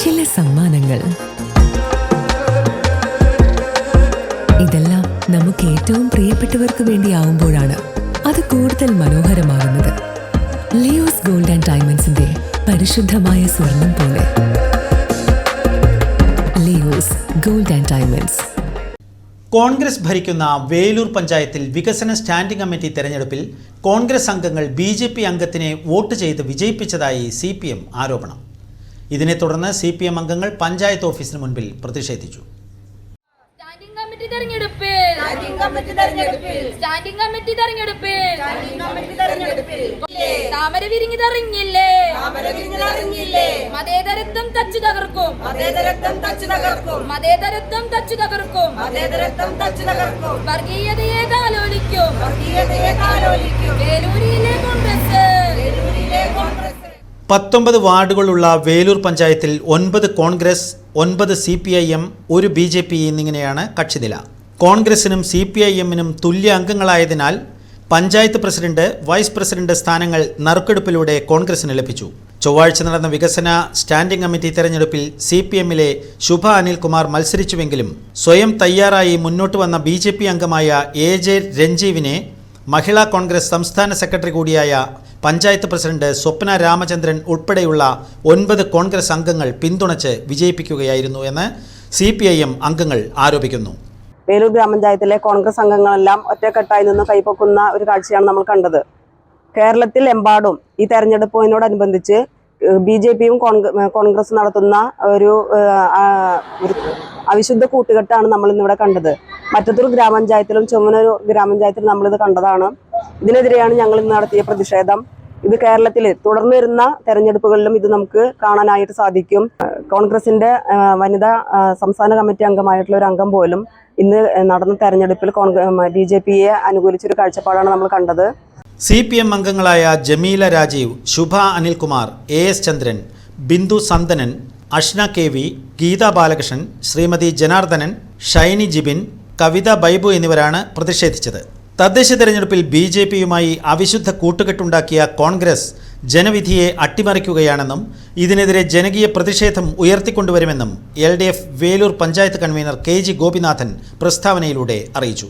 ചില സമ്മാനങ്ങൾ. ഇതെല്ലാം നമുക്ക് ഏറ്റവും പ്രിയപ്പെട്ടവർക്ക് വേണ്ടിയാവുമ്പോഴാണ് അത് കൂടുതൽ മനോഹരമാകുന്നത്. ലിയോസ് ഗോൾഡ് ആൻഡ് ഡയമണ്ട്സിന്റെ പരിശുദ്ധമായ സ്വർണം പോലെ. Leo's gold and diamonds. Congress ഭരിക്കുന്ന വേലൂർ പഞ്ചായത്തിൽ വികസന സ്റ്റാൻഡിംഗ് കമ്മിറ്റി തെരഞ്ഞെടുപ്പിൽ കോൺഗ്രസ് അംഗങ്ങൾ ബി ജെ പി അംഗത്തിനെ വോട്ട് ചെയ്ത് വിജയിപ്പിച്ചതായി സി പി എം ആരോപണം. ഇതിനെ തുടർന്ന് സി പി എം അംഗങ്ങൾ പഞ്ചായത്ത് ഓഫീസിന് മുൻപിൽ പ്രതിഷേധിച്ചു. സ്റ്റാൻഡിംഗ് കമ്മിറ്റി തെരഞ്ഞെടുപ്പിൽ സ്റ്റാൻഡിംഗ് കമ്മിറ്റി തെരഞ്ഞെടുപ്പിൽ താമര വിരിഞ്ഞു തെറിഞ്ഞില്ലേ? മതേതരത്വം തച്ചു തകർക്കും. മതേതരത്വം തച്ചു തകർക്കും. മതേതരത്വം തച്ചു തകർക്കും. മതേതരത്വം തച്ചു തകർക്കും. വർഗീയതയെ കാലോലിക്കും. വർഗീയതയെ കാലോലിക്കും. പത്തൊമ്പത് വാർഡുകളുള്ള വേലൂർ പഞ്ചായത്തിൽ ഒൻപത് കോൺഗ്രസ് ഒൻപത് സി പി ഐ എം ഒരു ബി ജെ പി എന്നിങ്ങനെയാണ് കക്ഷിനില. കോൺഗ്രസിനും സി പി ഐ എമ്മിനും തുല്യ അംഗങ്ങളായതിനാൽ പഞ്ചായത്ത് പ്രസിഡന്റ് വൈസ് പ്രസിഡന്റ് സ്ഥാനങ്ങൾ നറുക്കെടുപ്പിലൂടെ കോൺഗ്രസിന് ലഭിച്ചു. ചൊവ്വാഴ്ച നടന്ന വികസന സ്റ്റാൻഡിംഗ് കമ്മിറ്റി തെരഞ്ഞെടുപ്പിൽ സി പി എമ്മിലെ ശുഭ അനിൽകുമാർ മത്സരിച്ചുവെങ്കിലും സ്വയം തയ്യാറായി മുന്നോട്ട് വന്ന ബി ജെ പി അംഗമായ എ ജെ രഞ്ജീവിനെ മഹിളാ കോൺഗ്രസ് സംസ്ഥാന സെക്രട്ടറി കൂടിയായ പഞ്ചായത്ത് പ്രസിഡന്റ് സ്വപ്ന രാമചന്ദ്രൻ ഉൾപ്പെടെയുള്ള ഒൻപത് കോൺഗ്രസ് അംഗങ്ങൾ പിന്തുണച്ച് വിജയിപ്പിക്കുകയായിരുന്നു എന്ന് സി അംഗങ്ങൾ ആരോപിക്കുന്നു. വേലൂർ ഗ്രാമപഞ്ചായത്തിലെ കോൺഗ്രസ് അംഗങ്ങളെല്ലാം ഒറ്റക്കെട്ടായി നിന്ന് കൈപ്പൊക്കുന്ന ഒരു കാഴ്ചയാണ് നമ്മൾ കണ്ടത്. കേരളത്തിൽ എമ്പാടും ഈ തെരഞ്ഞെടുപ്പിനോടനുബന്ധിച്ച് ബി ജെ പിയും കോൺഗ്രസ് നടത്തുന്ന ഒരു അവിശുദ്ധ കൂട്ടുകെട്ടാണ് നമ്മൾ ഇന്നിവിടെ കണ്ടത്. മറ്റത്തൂർ ഗ്രാമപഞ്ചായത്തിലും ചുമനൂർ ഗ്രാമപഞ്ചായത്തിലും നമ്മളിത് കണ്ടതാണ്. ഇതിനെതിരെയാണ് ഞങ്ങൾ ഇന്ന് നടത്തിയ പ്രതിഷേധം. ഇത് കേരളത്തിൽ തുടർന്ന് വരുന്ന തെരഞ്ഞെടുപ്പുകളിലും ഇത് നമുക്ക് കാണാനായിട്ട് സാധിക്കും. കോൺഗ്രസിന്റെ വനിതാ സംസ്ഥാന കമ്മിറ്റി അംഗമായിട്ടുള്ള ഒരു അംഗം പോലും ഇന്ന് നടന്ന തെരഞ്ഞെടുപ്പിൽ ബി ജെ പിയെ അനുകൂലിച്ചൊരു കാഴ്ചപ്പാടാണ് നമ്മൾ കണ്ടത്. സി പി എം അംഗങ്ങളായ Jameela Rajeev Shubha Anilkumar A S Chandran Bindu Sandanan Ashna K V Geetha Balakrishnan Sreemathi Janardhanan Shiny Jibin Kavitha Baibu എന്നിവരാണ് പ്രതിഷേധിച്ചത്. തദ്ദേശ തെരഞ്ഞെടുപ്പിൽ ബി ജെ പിയുമായി അവിശുദ്ധ കൂട്ടുകെട്ടുണ്ടാക്കിയ കോൺഗ്രസ് ജനവിധിയെ അട്ടിമറിക്കുകയാണെന്നും ഇതിനെതിരെ ജനകീയ പ്രതിഷേധം ഉയർത്തിക്കൊണ്ടുവരുമെന്നും L Velur panchayat convener K Gopinathan പ്രസ്താവനയിലൂടെ അറിയിച്ചു.